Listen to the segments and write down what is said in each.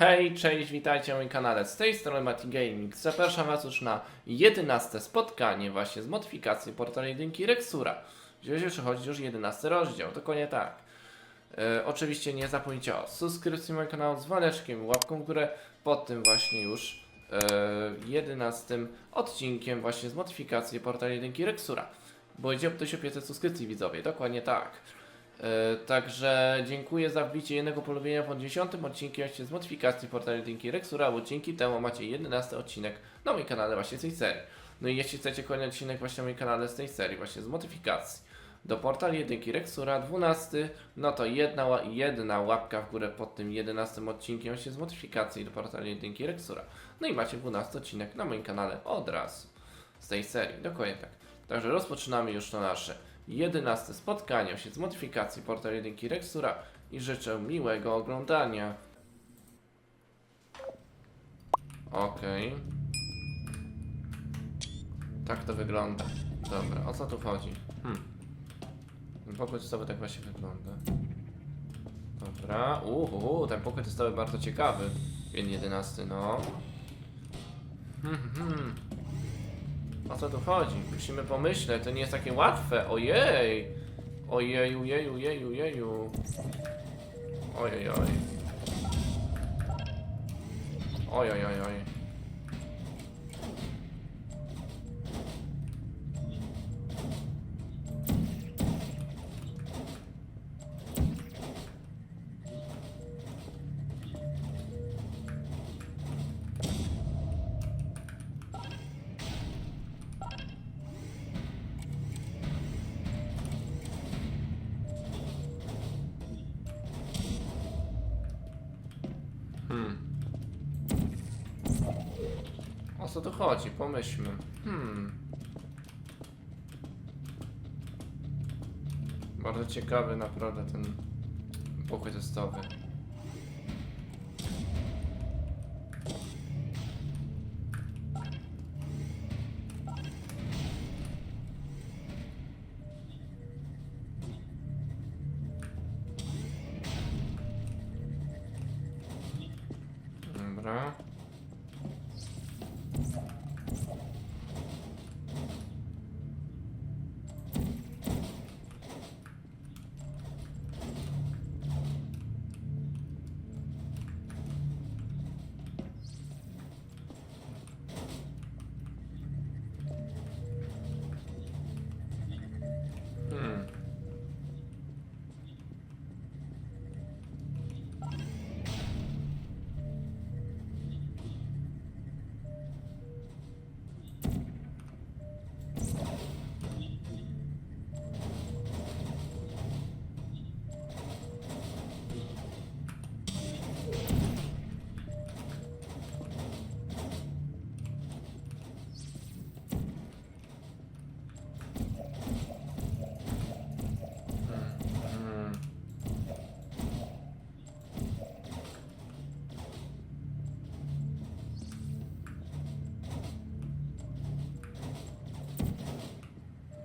Hej, cześć, witajcie na moim kanale. Z tej strony Mati Gaming. Zapraszam Was już na 11 spotkanie właśnie z modyfikacji portalu jedynki Rexura. Gdzie przychodzi już 11 rozdział, dokładnie tak. E, oczywiście nie zapomnijcie o subskrypcji mojego kanału, dzwoneczkiem, łapką górę pod tym właśnie już e, 11 odcinkiem właśnie z modyfikacji portalu jedynki Rexura. Bo idzie do 500 subskrypcji widzowie, dokładnie tak. E, Także dziękuję za wbicie jednego polubienia pod 10 odcinkiem z modyfikacji portalu jedynki Rexura, bo dzięki temu macie 11 odcinek na moim kanale właśnie z tej serii. No i jeśli chcecie kolejny odcinek właśnie na moim kanale z tej serii, właśnie z modyfikacji do portalu jedynki Rexura 12, no to jedna, jedna łapka w górę pod tym 11 odcinkiem właśnie z modyfikacji do portalu jedynki Rexura. No i macie 12 odcinek na moim kanale od razu z tej serii, dokładnie tak. Także rozpoczynamy już to nasze 11 spotkanie się z modyfikacji portalu jedynki Rexura i życzę miłego oglądania. Okej. Tak to wygląda. Dobra, o co tu chodzi? Hmm. Pokój testowy tak właśnie wygląda. Dobra, uhu, ten pokój testowy bardzo ciekawy. Jeden 11, no. Hmm, hmm. O co tu chodzi? Musimy pomyśleć, to nie jest takie łatwe. Ojej! Ojeju, jeju, jeju, jeju. Ojej, oj. Ojej, oj, co tu chodzi? Pomyślmy. Hmm. Bardzo ciekawy naprawdę ten pokój testowy. Dobra.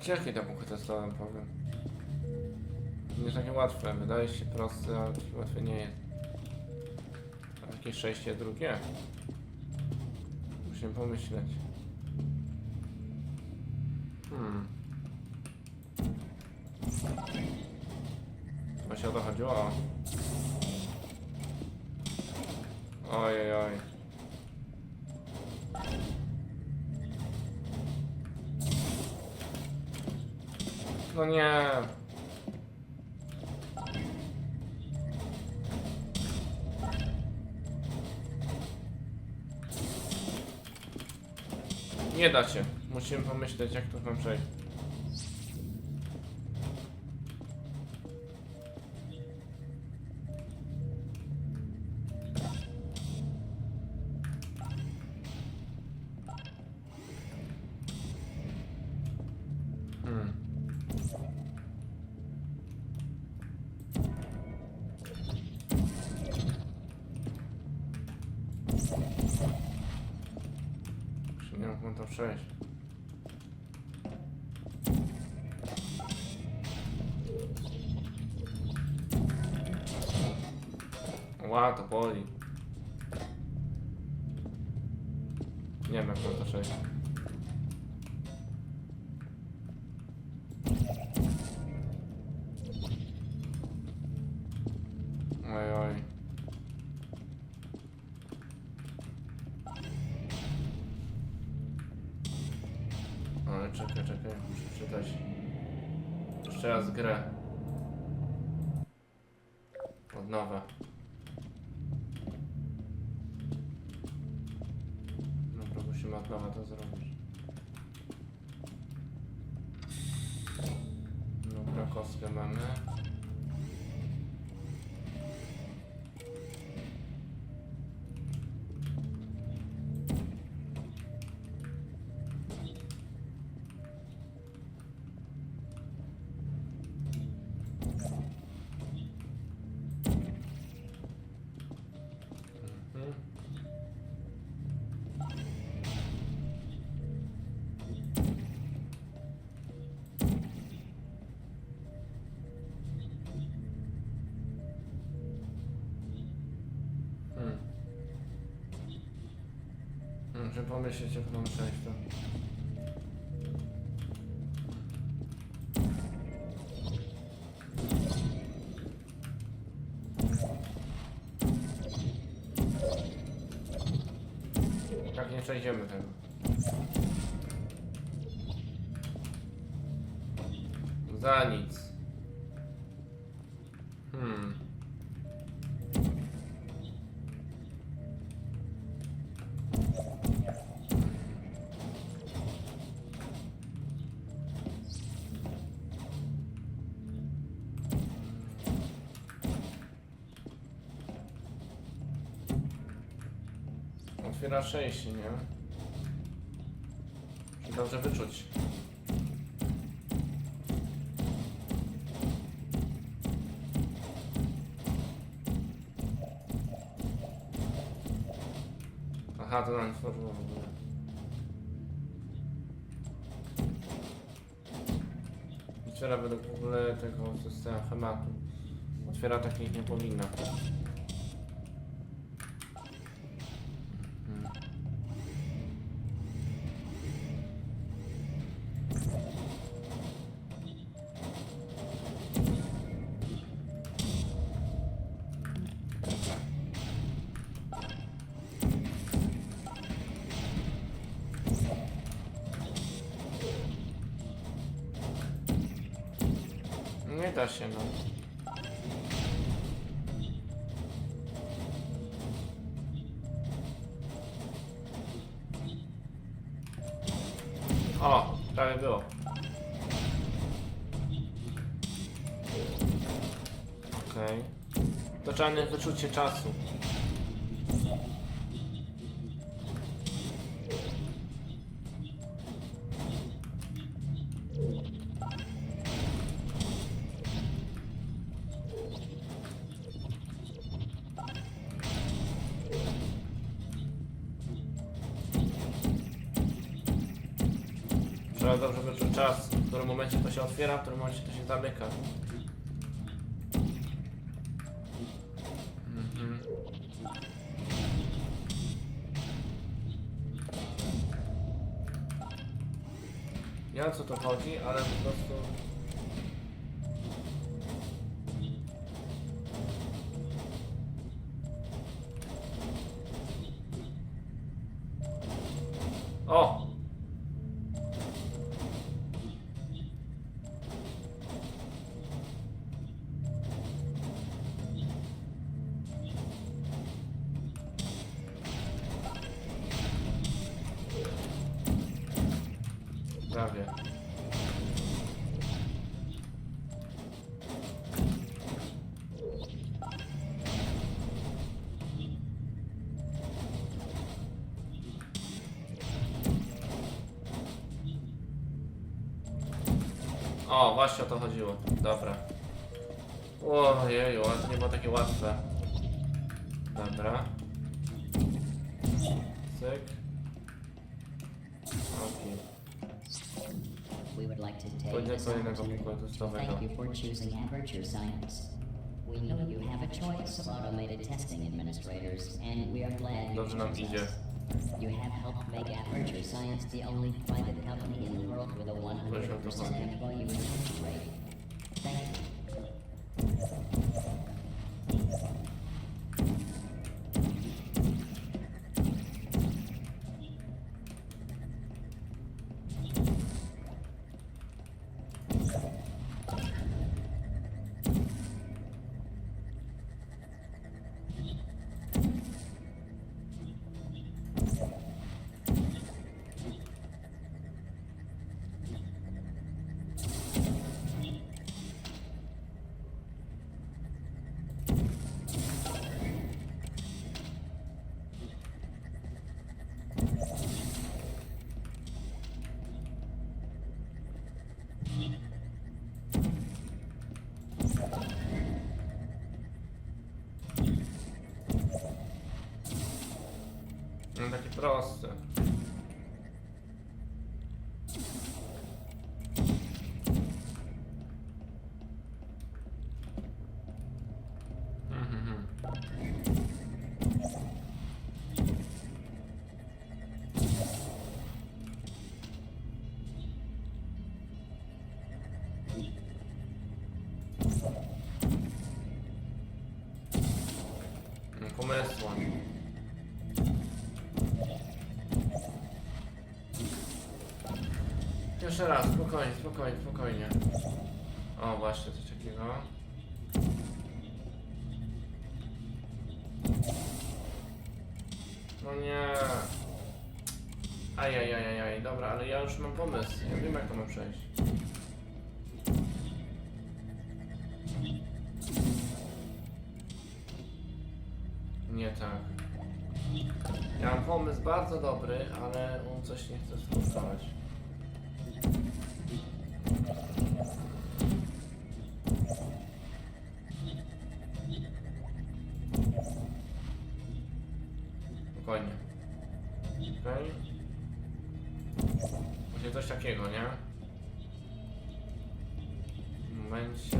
Ciężkie to pokój testowy, powiem. Nie jest takie łatwe. Wydaje się proste, ale łatwe nie jest. A jakieś przejście drugie? Musimy pomyśleć. Hmm. Właśnie o to chodziło. Ojej, oj. No nie. Nie da się. Musimy pomyśleć, jak to tam przejść. przejść. Ła, to boli. Nie wiem jak to przejść. Dobra, pomyśleć, jak mam przejść to. Tak nie przejdziemy tego. Za nic. Hmm. Otwiera szczęście, nie? Muszę Dobrze wyczuć. Aha, to nam tworzyło w ogóle. Otwiera według w ogóle tego systemu schematu. Otwiera takich nie powinna. Da się, no. O, prawie było. Okej. Mieć wyczucie czasu. Otwiera, w którym momencie to się zamyka. Mhm. Nie wiem co to chodzi, ale po prostu... Prawie. O, właśnie o to chodziło. Dobra. Ojeju, ale to nie było takie łatwe. Dobra. Cyk. Okej. Would like to take this opportunity to thank you for choosing Aperture Science. We know you have a choice of automated testing administrators, and we are glad you chose us. You have helped make Aperture Science the only private company in the world with a 100% employee retention rate. No takie Jeszcze raz, spokojnie, spokojnie, spokojnie. O, właśnie coś takiego. No nie. Ajajajajaj, dobra, ale ja już mam pomysł. Ja wiem jak to ma przejść. Nie tak. Ja mam pomysł bardzo dobry, ale on coś nie chce współpracować. Coś takiego, nie? W momencie...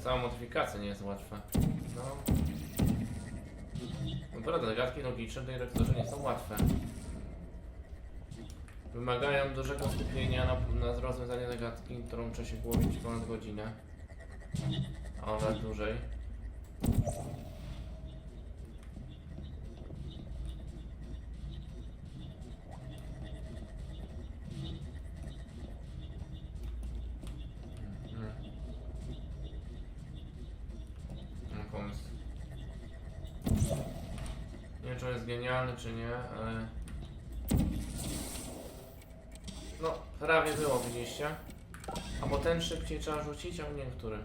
cała modyfikacja nie jest łatwa. No. Naprawdę, zagadki logiczne w tej rektorze nie są łatwe. Wymagają dużego skupienia na, na rozwiązanie zagadki, którą muszę się głowić ponad godzinę. A nawet dłużej. Czy on jest genialny, czy nie, ale... No, prawie było, widzieliście? A bo ten szybciej trzeba rzucić, a nie który.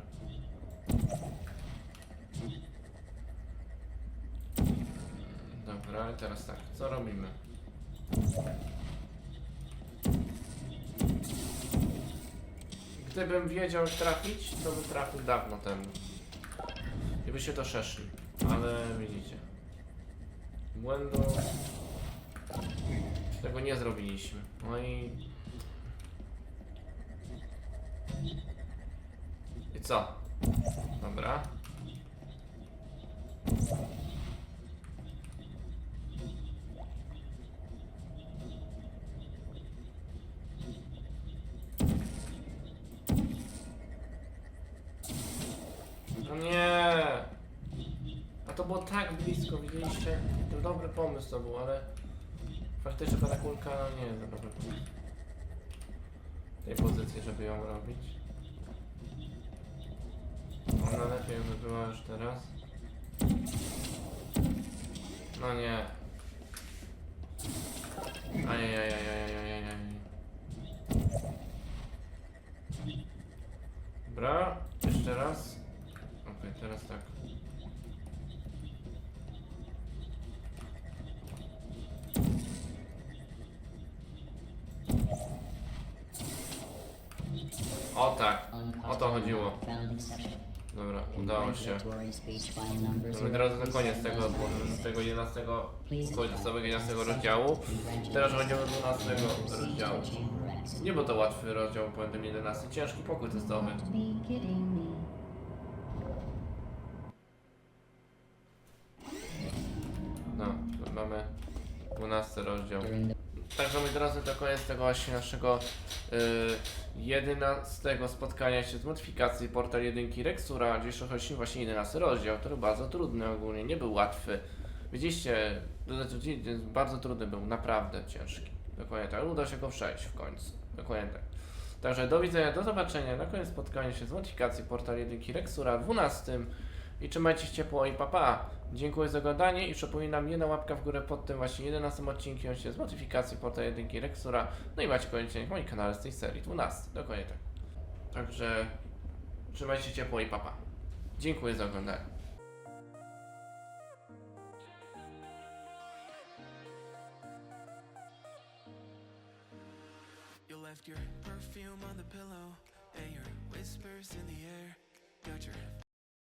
Dobra, i teraz tak, co robimy? Gdybym wiedział trafić, to bym trafił dawno temu. I by się to szeszli. Ale widzicie. Błędu... Tego nie zrobiliśmy. No i... I co? Dobra. No nie! Było tak blisko, widzieliście? To dobry pomysł to był, ale faktycznie ta kulka no nie jest dobry pomysł. Tej pozycji, żeby ją robić. Ona lepiej by była już teraz. No nie. Ajajajajajajajaj. Dobra, jeszcze raz. Okej, teraz tak. O tak, o to chodziło. Dobra, udało się. Dobra, teraz to koniec tego, z tego 11, koniec całego 11 rozdziału. Teraz będziemy do 12 rozdziału. Nie był to łatwy rozdział, tym 11. Ciężki pokój testowy. No, mamy 12 rozdział. Także moi drodzy, to koniec tego właśnie naszego y, 11 spotkania się z modyfikacji portal 1 Rexura, gdzie przechodziliśmy właśnie 11 rozdział, który bardzo trudny ogólnie, nie był łatwy. Widzieliście, bardzo trudny był, naprawdę ciężki. Dokładnie tak, uda się go przejść w końcu. Dokładnie tak. Także do widzenia, do zobaczenia na koniec spotkania się z modyfikacji portal 1 Rexura 12 i trzymajcie się ciepło i papa. Dziękuję za oglądanie i przypominam jedna łapka w górę pod tym właśnie 11 odcinkiem się z modyfikacji portal 1 Rexura. No i macie w moim kanale z tej serii 12. Dokładnie tak. Także trzymajcie się ciepło i papa. Dziękuję za oglądanie. Your perfume on the pillow and your whispers in the air. Got your